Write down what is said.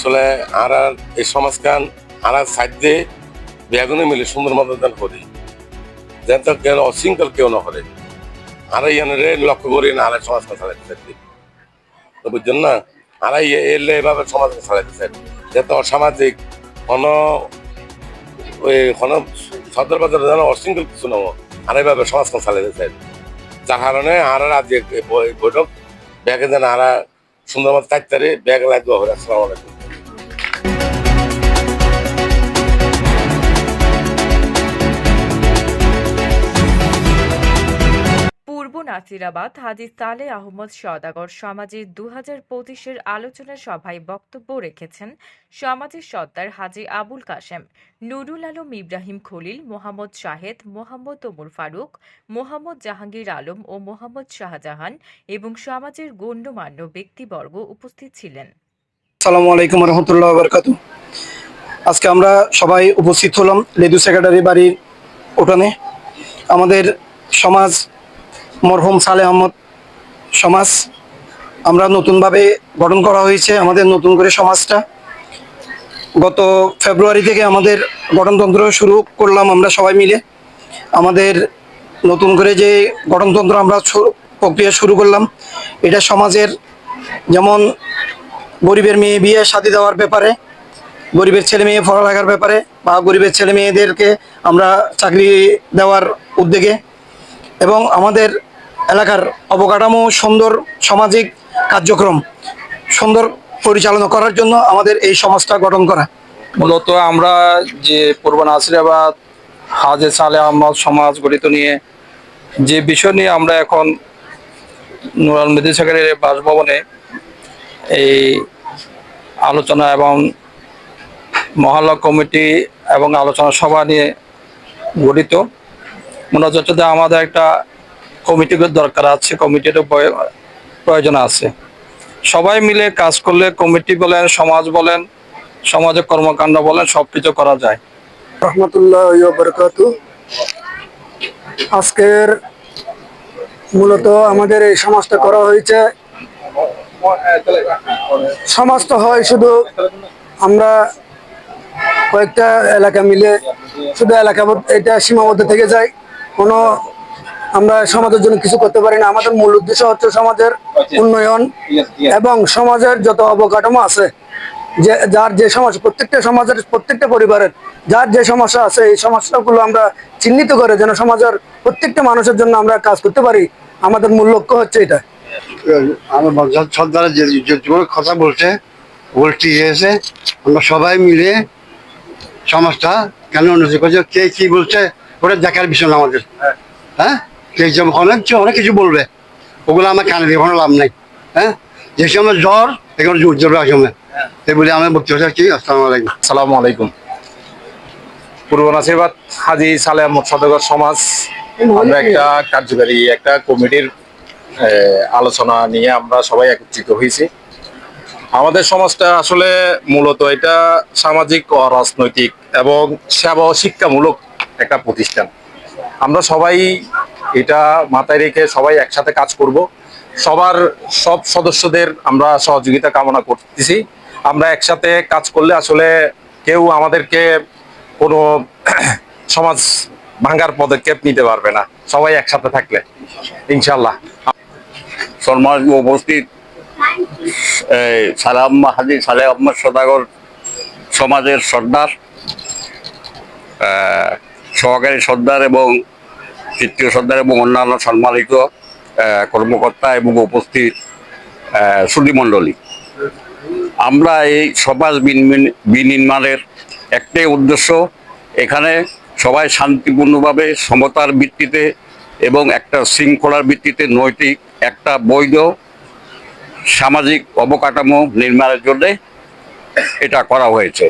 আসলে আর এই সমাজখান, আর সাইড দিয়ে বেগুনে মিলে সুন্দর মতো দান করি। যেন তো কেউ অশৃঙ্খল কেউ না করে। আর ইয়ানের লক্ষ্য করি না, আর সমাজকে চালাইতে চাই। তো বুঝছেন না? আর এলে এভাবে সমাজকে চালাইতে চাই। যাতে অসামাজিক, কোন ওই কোন সদর বাজার যেন অশৃঙ্খল কিছু না হোক। আর এইভাবে সমাজকে চালাইতে চাই। যার কারণে আর আর আজ এই বৈঠক ব্যাগে যেন আর সুন্দর মতো চার তারিখ ব্যাগ লাগবে আসসালামু আলাইকুম। পূর্ব নাসিরাবাদ হাজি সালে আহমদ সদাগর সমাজের দু হাজার পঁচিশের আলোচনা সভায় বক্তব্য রেখেছেন সমাজের সর্দার হাজি আবুল কাশেম, নুরুল আলম ইব্রাহিম খলিল, মোহাম্মদ শাহেদ, মোহাম্মদ ওমর ফারুক, মোহাম্মদ জাহাঙ্গীর আলম ও মোহাম্মদ শাহজাহান এবং সমাজের গণ্যমান্য ব্যক্তিবর্গ উপস্থিত ছিলেন। আসসালামু আলাইকুম রহমতুল্লাহ বরকাত আজকে আমরা সবাই উপস্থিত হলাম লেদু সেক্রেটারি বাড়ির উঠানে। আমাদের সমাজ মরহুম সালে আহমদ সমাজ। আমরা নতুনভাবে গঠন করা হয়েছে আমাদের নতুন করে সমাজটা। গত ফেব্রুয়ারি থেকে আমাদের গঠনতন্ত্র শুরু করলাম আমরা সবাই মিলে। আমাদের নতুন করে যে গঠনতন্ত্র আমরা প্রক্রিয়া শুরু করলাম, এটা সমাজের যেমন গরিবের মেয়ে বিয়ে শাদি দেওয়ার ব্যাপারে, গরিবের ছেলে মেয়ে পড়ালেখার ব্যাপারে বা গরিবের ছেলে মেয়েদেরকে আমরা চাকরি দেওয়ার উদ্যোগে এবং আমাদের এলাকার অবকাঠামো, সুন্দর সামাজিক কার্যক্রম সুন্দর পরিচালনা করার জন্য আমাদের এই সমাজটা গঠন করা। মূলত আমরা যে পূর্ব নাসিরাবাদ, হাজে সালে আহমদ সমাজ গঠিত নিয়ে যে বিষয় নিয়ে আমরা এখন নুরাল মেদি সেক্রেটারি বাসভবনে এই আলোচনা এবং মহল্লা কমিটি এবং আলোচনা সভা নিয়ে গঠিত। মনে হচ্ছে আমাদের একটা কমিটির দরকার আছে, কমিটির প্রয়োজন আছে। সবাই মিলে কাজ করলে কমিটি বলেন, সমাজ বলেন সমাজের কর্মকাণ্ড বলেন, সবকিছু করা যায়। রহমতুল্লাহ আজকের মূলত আমাদের এই সমাজটা করা হয়েছে। সমাজ তো হয় শুধু আমরা কয়েকটা এলাকা মিলে, শুধু এলাকা এটা সীমাবদ্ধ থেকে যায়। কোনো আমরা সমাজের জন্য কিছু করতে পারি না। আমাদের মূল উদ্দেশ্য হচ্ছে সমাজের উন্নয়ন এবং সমাজের যত অবকাঠামো আছে যে যার যে সমস্যা প্রত্যেকটা সমাজের প্রত্যেকটা পরিবারের যার যে সমস্যা আছে এই সমস্যাগুলো আমরা চিহ্নিত করে যেন সমাজের প্রত্যেকটা মানুষের জন্য আমরা কাজ করতে পারি। আমাদের মূল লক্ষ্য হচ্ছে এটা। আমার সর্দার যে কথা বলছে ঠিক আছে আমরা সবাই মিলে সমাজটা কেন উন্নতি করছে কে কি বলছে ওটা দেখার বিষয় আমাদের। হ্যাঁ? কে যে অনেক অনেক কিছু বলবে, ওগুলো আমার কানে দিয়ে কোনো লাভ নেই হ্যাঁ? যে সময় জ্বর এগুলো জোর জোর সময় এই বলে আমার বক্তব্য কি আসসালামু আলাইকুম। সালামু আলাইকুম। পূর্ব নাসিরবাদ হাজি সালে সদগর সমাজ, আমরা একটা কার্যকারী একটা কমিটির আলোচনা নিয়ে আমরা সবাই একত্রিত হয়েছি। আমাদের সমাজটা আসলে মূলত এটা সামাজিক ও রাজনৈতিক এবং সেবা শিক্ষামূলক একটা প্রতিষ্ঠান। আমরা সবাই এটা মাথায় রেখে সবাই একসাথে কাজ করব। সবার সব সদস্যদের আমরা সহযোগিতা কামনা করতেছি। আমরা একসাথে কাজ করলে আসলে কেউ আমাদেরকে কোনো সমাজ ভাঙ্গার পদক্ষেপ নিতে পারবে না। সবাই একসাথে থাকলে ইনশাল্লাহ সমাজ উপস্থিত। এই সালাম হাজি সালে আহমদ সদাগর সমাজের সর্দার। সহকারী সর্দার এবং তৃতীয় সর্দার এবং অন্যান্য সম্মানিত কর্মকর্তা এবং উপস্থিত সুদীমণ্ডলী আমরা এই সমাজ বিনির্মাণ- বিনির্মাণের একটাই উদ্দেশ্য, এখানে সবাই শান্তিপূর্ণভাবে সমতার ভিত্তিতে এবং একটা শৃঙ্খলার ভিত্তিতে নৈতিক, একটা বৈধ, সামাজিক অবকাঠামো নির্মাণের জন্যে এটা করা হয়েছে।